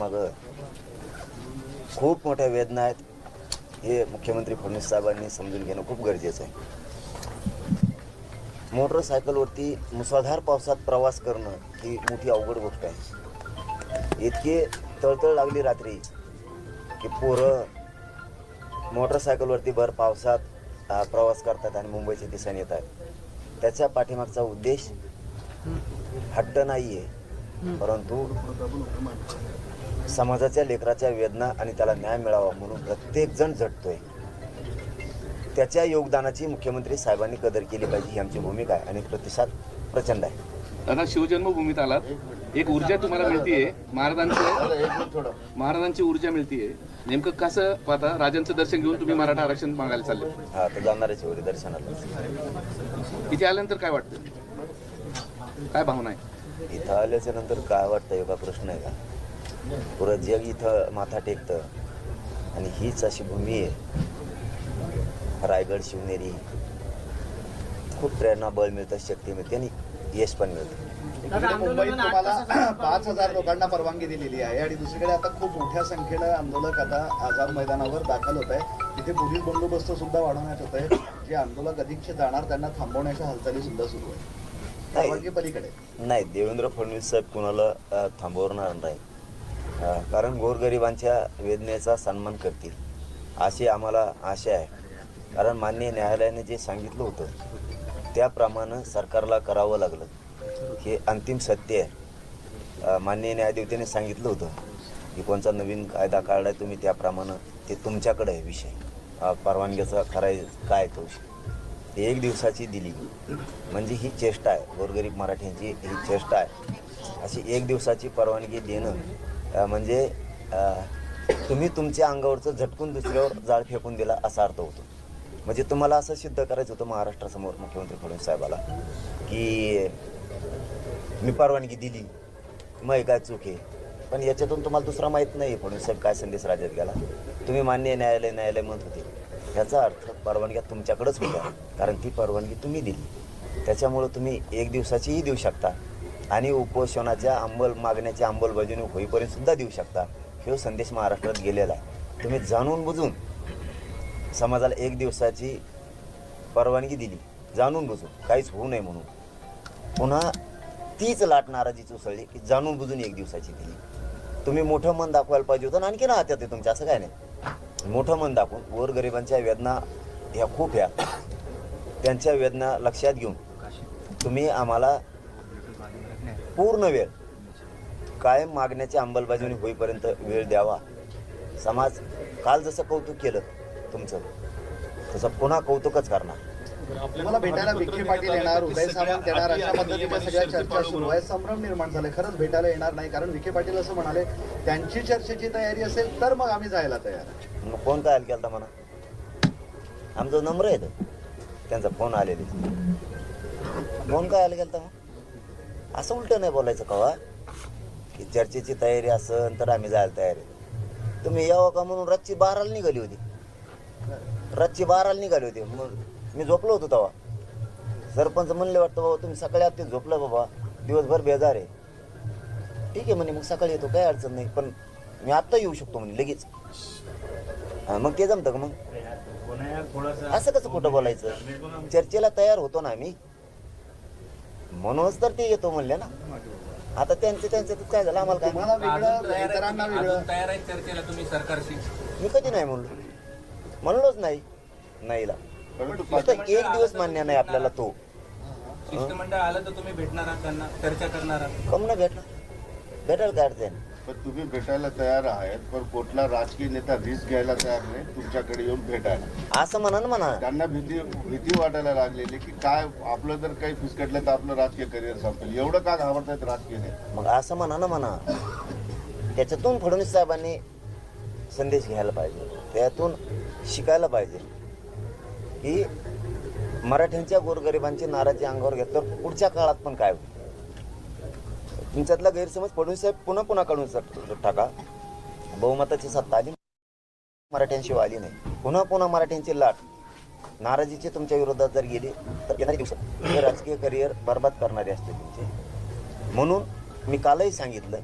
पाठीमागं खूप मोठ्या वेदना आहेत. हे मुख्यमंत्री फडणवीस साहेबांनी समजून घेणं खूप गरजेचं आहे. मोटरसायकलवरती मुसळधार पावसात प्रवास करणं ही मोठी अवघड गोष्ट आहे. इतकी तळतळ लागली रात्री की पोरं मोटरसायकलवरती भर पावसात प्रवास करतात आणि मुंबईच्या दिशेने येत आहेत त्याच्या पाठीमागचा उद्देश हट्ट नाही आहे परंतु समाजाच्या लेकराच्या वेदना आणि त्याला न्याय मिळावा म्हणून प्रत्येकजण झटतोय त्याच्या योगदानाची मुख्यमंत्री साहेबांनी कदर केली पाहिजे ही आमची भूमिका आहे आणि प्रतिसाद प्रचंड आहे. दादा शिवजन्मभूमीत आलात. एक ऊर्जा तुम्हाला मिळतीये. महाराजांचं महाराजांची ऊर्जा मिळतीये. नेमकं कसं पाहता? राजांचं दर्शन घेऊन तुम्ही मराठा आरक्षण मागायला चालले. हा तर जाणारच एवढी दर्शनाला. इथे आल्यानंतर काय वाटतं? काय भावना आहे? इथं आल्याच्यानंतर काय वाटतं? एवढा प्रश्न आहे का? पुरं जग इथं माथा टेकतं. आणि हीच अशी भूमी आहे. रायगड शिवनेरी. खूप प्रेरणा बळ मिळतं शक्ती मिळते आणि यश पण मिळतं. मुंबईत तुम्हाला पाच हजार लोकांना परवानगी दिलेली आहे आणि दुसरीकडे आता खूप मोठ्या संख्येनं आंदोलक आता आझाद मैदानावर दाखल होत आहे तिथे पोलीस बंदोबस्त सुद्धा वाढवण्यात येत आहे जे आंदोलक अधिकचे जाणार त्यांना थांबवण्याच्या हालचाली सुद्धा सुरू आहे नाही. देवेंद्र फडणवीस साहेब कुणाला थांबवणार नाही. कारण गोरगरिबांच्या वेदनेचा सन्मान करतील अशी आम्हाला आशा आहे. कारण माननीय न्यायालयाने जे सांगितलं होतं त्याप्रमाणे सरकारला करावं लागलं. हे अंतिम सत्य आहे. माननीय न्यायदेवतेने सांगितलं होतं की कोणचा नवीन कायदा काढलाय तुम्ही त्याप्रमाणे ते तुमच्याकडे आहे विषय. परवानग्याचा परवानगीचा काय तो एक दिवसाची दिली. म्हणजे ही चेष्टा आहे. गोरगरीब मराठ्यांची ही चेष्टा आहे. अशी एक दिवसाची परवानगी देणं म्हणजे तुम्ही तुमच्या अंगावरचं झटकून दुसऱ्यावर जाळ फेकून दिला असा अर्थ होतो. म्हणजे तुम्हाला असं सिद्ध करायचं होतं महाराष्ट्रासमोर मुख्यमंत्री फडणवीस साहेबाला की मी परवानगी दिली मग काय चूक आहे? पण याच्यातून तुम्हाला दुसरा माहीत नाही फडणवीस साहेब काय संदेश राज्यात गेला. तुम्ही मान्य न्यायालय न्यायालय म्हणत होते. ह्याचा अर्थ परवानग्या तुमच्याकडंच होत्या कारण ती परवानगी तुम्ही दिली. त्याच्यामुळं तुम्ही एक दिवसाचीही देऊ शकता. आणि उपोषणाच्या अंमल मागण्याच्या अंमलबजावणी होईपर्यंत सुद्धा देऊ शकता. हे संदेश महाराष्ट्रात गेलेला आहे. तुम्ही जाणून बुजून समाजाला एक दिवसाची परवानगी दिली. जाणून बुजून. काहीच होऊ नये म्हणून. पुन्हा तीच लाट नाराजीची उसळली की जाणून बुजून एक दिवसाची दिली. तुम्ही मोठं मन दाखवायला पाहिजे होतं आणखी ना हात्यात आहे तुमच्या असं काय नाही. मोठं मन दाखवून गोरगरिबांच्या वेदना ह्या खूप ह्या. त्यांच्या वेदना लक्षात घेऊन तुम्ही आम्हाला पूर्ण वेळ. कायम मागण्याची अंमलबजावणी होईपर्यंत वेळ द्यावा. समाज काल जसं कौतुक केलं तुमचं तसं पुन्हा कौतुकच करणार. तुम्हाला भेटायला विखे पाटील येणार उदय सामंत येणार अशा पद्धतीच्या सगळ्या चर्चा सुरू आहे. संभ्रम निर्माण झाले खरंच भेटायला येणार नाही कारण विखे पाटील असं म्हणाले त्यांची चर्चेची तयारी असेल तर मग आम्ही जायला तयार मग फोन काय केला म्हणा? आमचा नंबर आहे तो. त्यांचा फोन आलेले. फोन काय आला गेलता मग? असं उलट नाही बोलायचं कवा. की चर्चेची तयारी असन तर आम्ही जायला तयार आहे. तुम्ही यावं का म्हणून रातची बाराला निघाली होती? रातची बाराला निघाली होती. मग मी झोपलो होतो तेव्हा. सरपंच म्हणले वाटतं बाबा तुम्ही सकाळी आत झोपलं बाबा. दिवसभर बेजार आहे. ठीक आहे म्हणे मग सकाळी येतो काही अडचण नाही. पण मी आत्ता येऊ शकतो म्हणे लगेच. हा, मग ते जमतं का मग? असं कसं खोटं बोलायचं? चर्चेला तयार होतो ना आम्ही. म्हणूनच तर ते येतो म्हणले ना. आता त्यांचं त्यांचं तर काय झालं? आम्हाला काय तुम्हाला वेगळं इतरांना वेगळं. अजून तयार आहे चर्चेला तुम्ही सरकारशी. मी कधी नाही म्हणलो. म्हणलोच नाही. नाहीला. फक्त एक दिवस मान्य नाही आपल्याला तो. शिष्टमंडळ आलं तर तुम्ही भेटणार आहात त्यांना? चर्चा करणार आहात? कम ना भेटला भेटेल काय अडचण? पण तुम्ही भेटायला तयार आहेत पण कुठला राजकीय नेता रिस्क घ्यायला तयार नाही तुमच्याकडे येऊन भेटायला. असं म्हणा ना म्हणा. त्यांना भीती भीती वाटायला लागलेली की काय आपलं जर काही फिसकटलं तर आपलं राजकीय करिअर संपेल. एवढं का घाबरतायत राजकीय नेते? मग असं म्हणा ना म्हणा. त्याच्यातून फडणवीस साहेबांनी संदेश घ्यायला पाहिजे. त्यातून शिकायला पाहिजे. की मराठ्यांच्या गोरगरिबांची नाराजी अंगावर घेतल्यावर पुढच्या काळात पण काय होईल? तुमच्यातला गैरसमज फडणवीस साहेब पुन्हा पुन्हा काढून टाका. बहुमताची सत्ता आली मराठ्यांशिवाय आली नाही. पुन्हा पुन्हा मराठ्यांची लाट. नाराजीचे तुमच्या विरोधात जर गेले तर येणारे दिवस हे राजकीय करिअर बर्बाद करणारे असते तुमचे. म्हणून मी कालही सांगितलं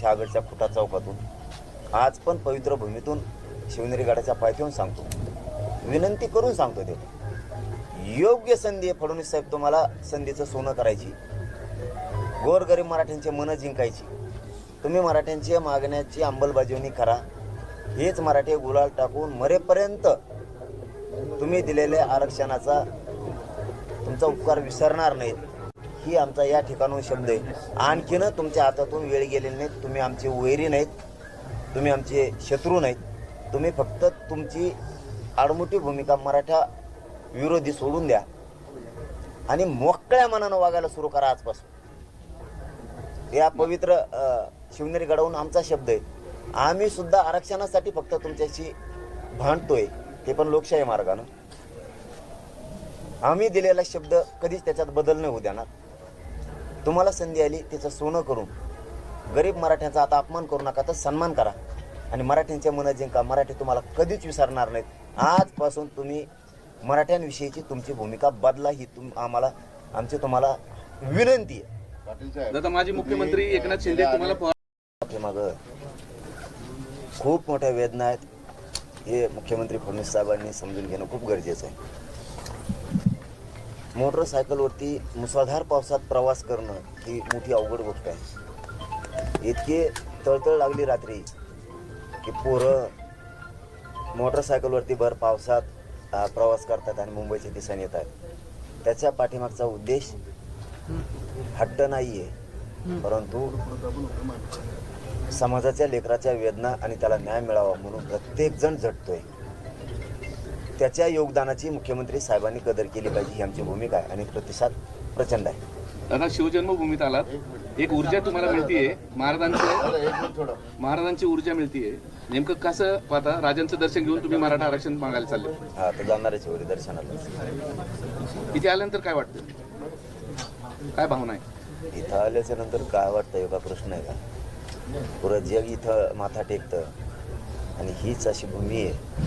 शहागडच्या खुटा चौकातून. आज पण पवित्र भूमीतून शिवनेरी गडाच्या पायथ्याहून सांगतो. विनंती करून सांगतो ते. योग्य संधी आहे फडणवीस साहेब तुम्हाला संधीचं सोनं करायची. गोरगरीब मराठ्यांचे मनं जिंकायची. तुम्ही मराठ्यांची मागण्याची अंमलबजावणी करा. हेच मराठी गुलाल टाकून मरेपर्यंत तुम्ही दिलेल्या आरक्षणाचा तुमचा उपकार विसरणार नाहीत. ही आमचा या ठिकाणून शब्द आहे. आणखीन तुमच्या हातातून वेळ गेलेली नाहीत. तुम्ही आमचे वैरी नाहीत. तुम्ही आमचे शत्रू नाहीत. तुम्ही फक्त तुमची आडमुठी भूमिका मराठा विरोधी सोडून द्या. आणि मोकळ्या मनानं वागायला सुरू करा आजपासून. या पवित्र शिवनेरी गडावून आमचा शब्द आहे. आम्ही सुद्धा आरक्षणासाठी फक्त तुमच्याशी भांडतोय ते पण लोकशाही मार्गानं. आम्ही दिलेला शब्द कधीच त्याच्यात बदल नाही होऊ देणार. तुम्हाला संधी आली तिचं सोनं करून. गरीब मराठ्यांचा आता अपमान करू नका तर सन्मान करा. आणि मराठ्यांच्या मनात जिंका मराठी तुम्हाला कधीच विसरणार नाहीत. आजपासून तुम्ही मराठ्यांविषयीची तुमची भूमिका बदला ही तुम आम्हाला आमची तुम्हाला विनंती आहे. दादा माजी मुख्यमंत्री एकनाथ शिंदे तुम्हाला पाठीमागं खूप मोठ्या वेदना आहेत. हे मुख्यमंत्री फडणवीस साहेबांनी समजून घेणं खूप गरजेचं आहे. मोटरसायकलवरती मुसळधार पावसात प्रवास करणं ही मोठी अवघड गोष्ट आहे. इतकी तळतळ लागली रात्री की पोरं मोटरसायकलवरती भर पावसात प्रवास करतात आणि मुंबईचे दिसाने येत आहेत त्याच्या पाठीमागचा उद्देश हट्ट नाही आहे परंतु समाजाच्या लेकराच्या वेदना आणि त्याला न्याय मिळावा म्हणून प्रत्येक जण झटतोय. त्याच्या योगदानाची मुख्यमंत्री साहेबांनी कदर केली पाहिजे ही आमची भूमिका आहे आणि प्रतिसाद प्रचंड आहे. दादा शिवजन्मभूमीत आलात. एक ऊर्जा तुम्हाला मिळतीये. महाराजांचं महाराजांची ऊर्जा मिळतीये. नेमकं कसं पाहता राजांचं दर्शन घेऊन तुम्ही मराठा आरक्षण मागायला चालले? हा तर जाणारच होईल दर्शनाला. इथे आल्यानंतर काय वाटतं? काय भावना आहे? इथं आल्याच्यानंतर काय वाटतं एवढा प्रश्न आहे का? पुरं जग इथं माथा टेकतं. आणि हीच अशी भूमी आहे.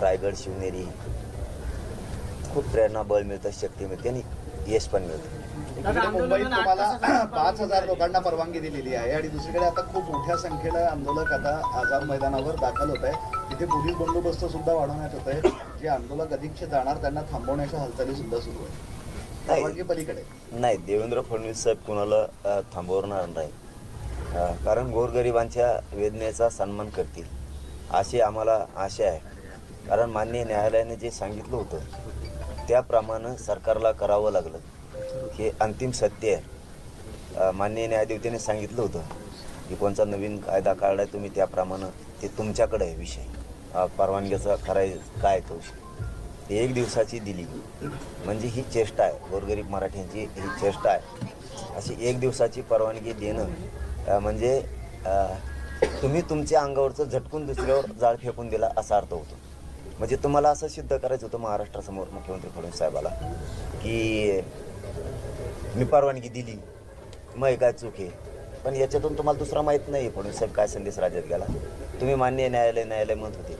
रायगड शिवनेरी खूप प्रेरणा बळ मिळतं शक्ती मिळते आणि यश पण मिळतं. इकडे मुंबईत तुम्हाला पाच हजार लोकांना परवानगी दिलेली आहे आणि दुसरीकडे आता खूप मोठ्या संख्येनं आंदोलक आता आझाद मैदानावर दाखल होत आहे तिथे पोलीस बंदोबस्त सुद्धा वाढवण्यात होत आहे जे आंदोलक अधिकचे जाणार त्यांना थांबवण्याच्या हालचाली सुद्धा सुरू आहे पलीकडे. नाही देवेंद्र फडणवीस साहेब कुणाला थांबवणार नाही. कारण गोरगरिबांच्या वेदनेचा सन्मान करतील. अशी आम्हाला आशा आहे. कारण माननीय न्यायालयाने जे सांगितलं होतं त्याप्रमाणे सरकारला करावं लागलं. हे अंतिम सत्य आहे. अ, माननीय न्यायदेवतेने सांगितलं होतं की कोणता नवीन कायदा काढलाय तुम्ही त्याप्रमाणे ते तुमच्याकडे आहे विषय. परवानगीचा कराय काय तो विषय. ते एक दिवसाची दिली म्हणजे ही चेष्टा आहे. गोरगरीब मराठ्यांची ही चेष्टा आहे. अशी एक दिवसाची परवानगी देणं म्हणजे तुम्ही तुमच्या अंगावरचं झटकून दुसऱ्यावर जाळ फेकून दिला असा अर्थ होतो. म्हणजे तुम्हाला असं सिद्ध करायचं होतं महाराष्ट्रासमोर मुख्यमंत्री फडणवीस साहेबाला की मी परवानगी दिली मग काय चूक आहे? पण याच्यातून तुम्हाला दुसरा माहीत नाही फडणवीस साहेब काय संदेश राज्यात गेला. तुम्ही मान्य न्यायालय न्यायालय म्हणत होते.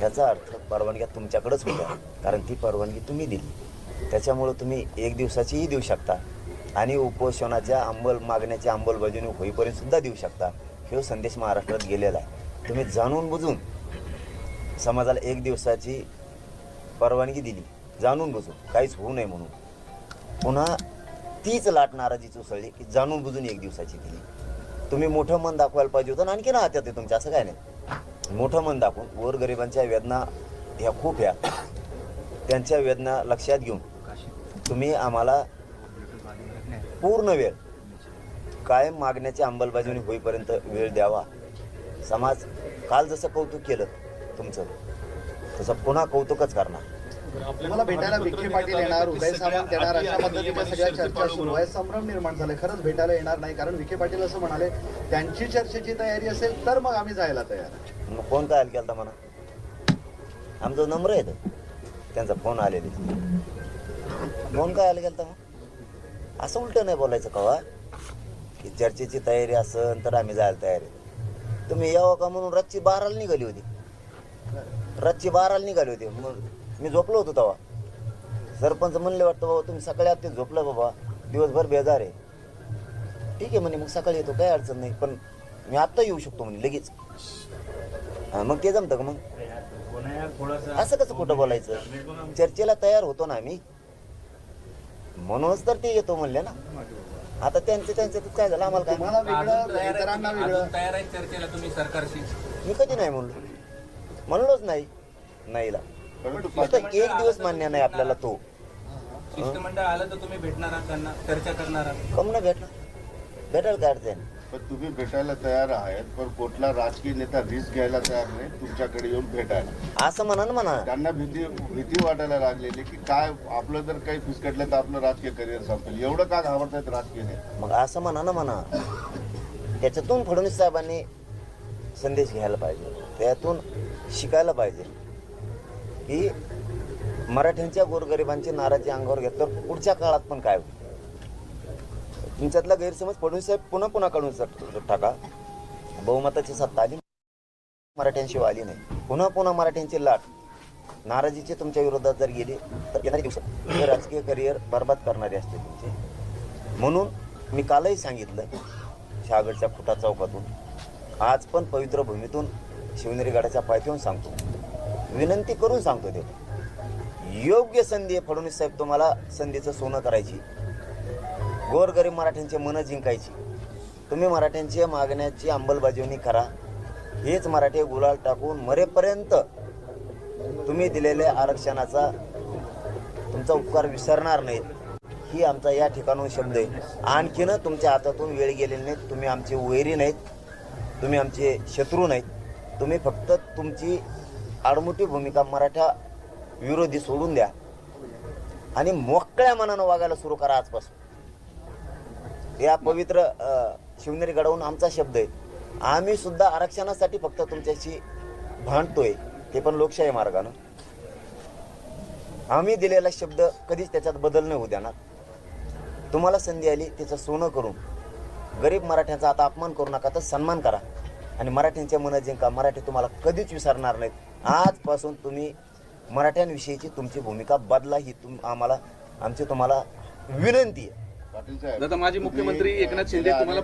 ह्याचा अर्थ परवानग्या तुमच्याकडेच होत्या. कारण ती परवानगी तुम्ही दिली. त्याच्यामुळं तुम्ही एक दिवसाचीही देऊ शकता. आणि उपोषणाच्या अंमल मागण्याची अंमलबजावणी होईपर्यंत सुद्धा देऊ शकता. हे संदेश महाराष्ट्रात गेलेला आहे. तुम्ही जाणून बुजून समाजाला एक दिवसाची परवानगी दिली. जाणून बुजून. काहीच होऊ नये म्हणून. पुन्हा तीच लाट नाराजीच उसळली की जाणून बुजून एक दिवसाची दिली. तुम्ही मोठं मन दाखवायला पाहिजे होतं आणखी ना आत्यात आहे तुमच्या असं काय नाही? मोठं मन दाखवून गोरगरिबांच्या वेदना ह्या खूप ह्या. त्यांच्या वेदना लक्षात घेऊन तुम्ही आम्हाला पूर्ण वेळ कायम मागण्याची अंमलबजावणी होईपर्यंत वेळ द्यावा. समाज काल जसं कौतुक केलं तुमचं तसं पुन्हा कौतुकच करणार. तुम्हाला भेटायला विखे पाटील येणार उदय सामंत येणार अशा पद्धतीच्या सगळ्या चर्चा सुरू आहे संभ्रम निर्माण झाले खरंच भेटायला येणार नाही कारण विखे पाटील असं म्हणाले त्यांची चर्चेची तयारी असेल तर मग आम्ही जायला तयार. मग फोन काय केला म्हणा? आमचा नंबर आहे तो. त्यांचा फोन आलेले फोन काय आला गेलता मग? असं उलट नाही बोलायचं कवा की चर्चेची तयारी असेल तर आम्ही जायला तयार आहे. तुम्ही यावं का म्हणून रातची बाराला निघाली होती? रातची बाराला निघाली होती. मग मी झोपलो होतो तेव्हा. सरपंच म्हणले वाटतं बाबा तुम्ही सकाळी आत झोपलं बाबा दिवसभर बेजार आहे. ठीक आहे म्हणे मग सकाळी येतो काही अडचण नाही पण मी आत्ता येऊ शकतो म्हणे लगेच. हा, मग ते जमतं का मग? असं कसं खोटं बोलायचं? चर्चेला तयार होतो ना आम्ही. म्हणूनच तर ते येतो म्हणले ना. आता त्यांचं त्यांचं काय झालं आम्हाला काय तयार आहे चर्चेला तुम्ही सरकारशी. मी कधी नाही म्हणलो. म्हणलोच नाही. नाहीला परंतु फक्त एक दिवस मान्य नाही आपल्याला तो. शिष्टमंडळ आलं तर तुम्ही भेटणार आहात त्यांना चर्चा करणार आहात. कम न भेटला काय अडचण पण तुम्ही भेटायला तयार आहेत पण कुठला राजकीय नेता रिस्क घ्यायला तयार नाही तुमच्याकडे येऊन भेटायला. असं म्हणा ना म्हणा. त्यांना भीती भीती वाटायला लागलेली की काय आपलं जर काही फिसकटलं तर आपलं राजकीय करिअर संपेल. एवढं का घाबरतायत राजकीय नेते? मग असं म्हणा ना म्हणा. त्याच्यातून फडणवीस साहेबांनी संदेश घ्यायला पाहिजे. त्यातून शिकायला पाहिजे. की मराठ्यांच्या गोरगरिबांची नाराजी अंगावर घेतल्यावर पुढच्या काळात पण काय होईल? तुमच्यातला गैरसमज फडणवीस साहेब पुन्हा पुन्हा काढून टाका. बहुमताची सत्ता आली मराठ्यांशिवाय आली नाही. पुन्हा पुन्हा मराठ्यांची लाट. नाराजीचे तुमच्या विरोधात जर गेली तर येणारे दिवसात हे राजकीय करिअर बर्बाद करणारे असते तुमचे. म्हणून मी कालही सांगितलं शहागडच्या फुटा चौकातून. आज पण पवित्र भूमीतून शिवनेरी गडाच्या पायथ्याहून सांगतो. विनंती करून सांगतो ते. योग्य संधी आहे फडणवीस साहेब तुम्हाला संधीचं सोनं करायची. गोरगरीब मराठ्यांचे मनं जिंकायची. तुम्ही मराठ्यांच्या मागण्याची अंमलबजावणी करा. हेच मराठी गुलाल टाकून मरेपर्यंत तुम्ही दिलेल्या आरक्षणाचा तुमचा उपकार विसरणार नाहीत. ही आमचा या ठिकाणून शब्द आहे. आणखीन तुमच्या हातातून वेळ गेलेली नाहीत तुम्ही आमचे वैरी नाहीत. तुम्ही आमचे शत्रू नाहीत. तुम्ही फक्त तुमची आडमुठी भूमिका मराठा विरोधी सोडून द्या. आणि मोकळ्या मनानं वागायला सुरू करा आजपासून. या पवित्र शिवनेरी गडावून आमचा शब्द आहे. आम्ही सुद्धा आरक्षणासाठी फक्त तुमच्याशी भांडतोय ते पण लोकशाही मार्गानं. आम्ही दिलेला शब्द कधीच त्याच्यात बदल नाही होऊ देणार. तुम्हाला संधी आली त्याचं सोनं करून. गरीब मराठ्यांचा आता अपमान करू नका तर सन्मान करा. आणि मराठ्यांच्या मनं जिंका मराठी तुम्हाला कधीच विसरणार नाहीत. आजपासून तुम्ही मराठ्यांविषयीची तुमची भूमिका बदला ही तुम आम्हाला आमची तुम्हाला विनंती आहे. पाटील माजी मुख्यमंत्री एकनाथ शिंदे तुम्हाला